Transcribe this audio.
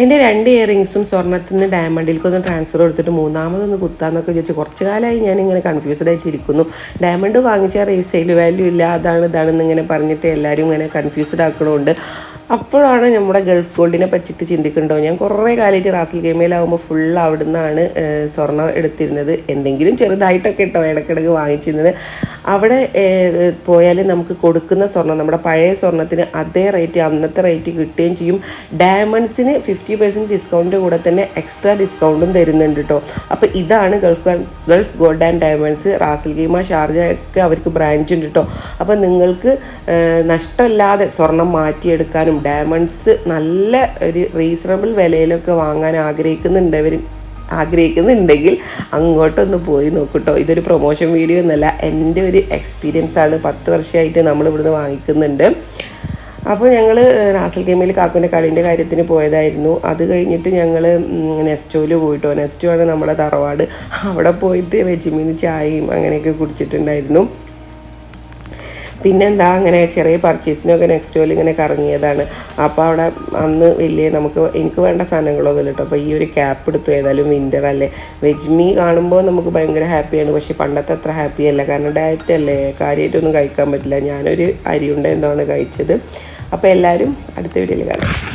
എന്റെ രണ്ട് ഇയറിങ്സും സ്വർണത്തിൽ നിന്ന് ഡയമണ്ടിലേക്കൊന്ന് ട്രാൻസ്ഫർ എടുത്തിട്ട് മൂന്നാമതൊന്ന് കുത്താന്നൊക്കെ വിചാരിച്ച് കുറച്ച് കാലമായി ഞാനിങ്ങനെ കൺഫ്യൂസ്ഡ് ആയിട്ട് ഇരിക്കുന്നു. ഡയമണ്ട് വാങ്ങിച്ചാൽ റീസെയിൽ വാല്യൂ ഇല്ല അതാണ് ഇതാണെന്ന് ഇങ്ങനെ പറഞ്ഞിട്ട് എല്ലാവരും ഇങ്ങനെ കൺഫ്യൂസ്ഡ് ആക്കണമുണ്ട് അപ്പോഴാണ് നമ്മുടെ ഗൾഫ് ഗോൾഡിനെ പറ്റിയിട്ട് ചിന്തിക്കുന്നുണ്ടോ ഞാൻ കുറേ കാലമായിട്ട് റാസൽ ഗെയിമയിലാവുമ്പോൾ ഫുൾ അവിടെ നിന്നാണ് സ്വർണം എടുത്തിരുന്നത്. എന്തെങ്കിലും ചെറുതായിട്ടൊക്കെ കേട്ടോ ഇടയ്ക്കിടയ്ക്ക് വാങ്ങിച്ചിരുന്നത്. അവിടെ പോയാൽ നമുക്ക് കൊടുക്കുന്ന സ്വർണം നമ്മുടെ പഴയ സ്വർണത്തിന് അതേ റേറ്റ് അന്നത്തെ റേറ്റ് കിട്ടുകയും ചെയ്യും. ഡയമണ്ട്സിന് ഫിഫ്റ്റി പെർസെന്റ് ഡിസ്കൗണ്ട് കൂടെ തന്നെ എക്സ്ട്രാ ഡിസ്കൗണ്ടും തരുന്നുണ്ട് കേട്ടോ അപ്പോൾ ഇതാണ് Gulf Gulf Gold and Diamonds Ras al Khaimah Sharjah ഒക്കെ അവർക്ക് ബ്രാഞ്ച് ഉണ്ട് കേട്ടോ അപ്പോൾ നിങ്ങൾക്ക് നഷ്ടമില്ലാതെ സ്വർണം മാറ്റിയെടുക്കാനും ഡയമണ്ട്സ് നല്ല ഒരു റീസണബിൾ വിലയിലൊക്കെ വാങ്ങാൻ ആഗ്രഹിക്കുന്നുണ്ടവർ ആഗ്രഹിക്കുന്നുണ്ടെങ്കിൽ അങ്ങോട്ടൊന്ന് പോയി നോക്കൂട്ടോ. ഇതൊരു പ്രൊമോഷൻ വീഡിയോ എന്നല്ല എന്റെ ഒരു എക്സ്പീരിയൻസ് ആണ്. പത്ത് വർഷമായിട്ട് നമ്മൾ ഇവിടുന്ന് വാങ്ങിക്കുന്നുണ്ട്. അപ്പോൾ ഞങ്ങൾ നാസൽ ഗെയിമിൽ കാക്കുന്റെ കളീന്റെ കാര്യത്തിന് പോയതായിരുന്നു. അത് കഴിഞ്ഞിട്ട് ഞങ്ങൾ നെസ്റ്റോയിൽ പോയിട്ടോ. നെസ്റ്റോ ആണ് നമ്മുടെ തറവാട്. അവിടെ പോയിട്ട് വെജിമീൻ ചായയും അങ്ങനെയൊക്കെ കുടിച്ചിട്ടുണ്ടായിരുന്നു. പിന്നെന്താ അങ്ങനെ ചെറിയ പർച്ചേസിനൊക്കെ നെക്സ്റ്റോയിൽ ഇങ്ങനെ കറങ്ങിയതാണ്. അപ്പോൾ അവിടെ അന്ന് വലിയ നമുക്ക് എനിക്ക് വേണ്ട സാധനങ്ങളൊന്നും കേട്ടോ അപ്പോൾ ഈ ഒരു ക്യാപ്പ് എടുത്തു. ഏതായാലും വിന്റർ അല്ലേ. വെജ്മി കാണുമ്പോൾ നമുക്ക് ഭയങ്കര ഹാപ്പിയാണ് പക്ഷേ പണ്ടത്തെ അത്ര ഹാപ്പി അല്ല. കാരണം ഡയറ്റ് അല്ലേ. കാര്യമായിട്ടൊന്നും കഴിക്കാൻ പറ്റില്ല. ഞാനൊരു അരിയുണ്ട എന്താണ് കഴിച്ചത്. അപ്പോൾ എല്ലാവരും അടുത്ത വീഡിയോയിൽ കാണാം.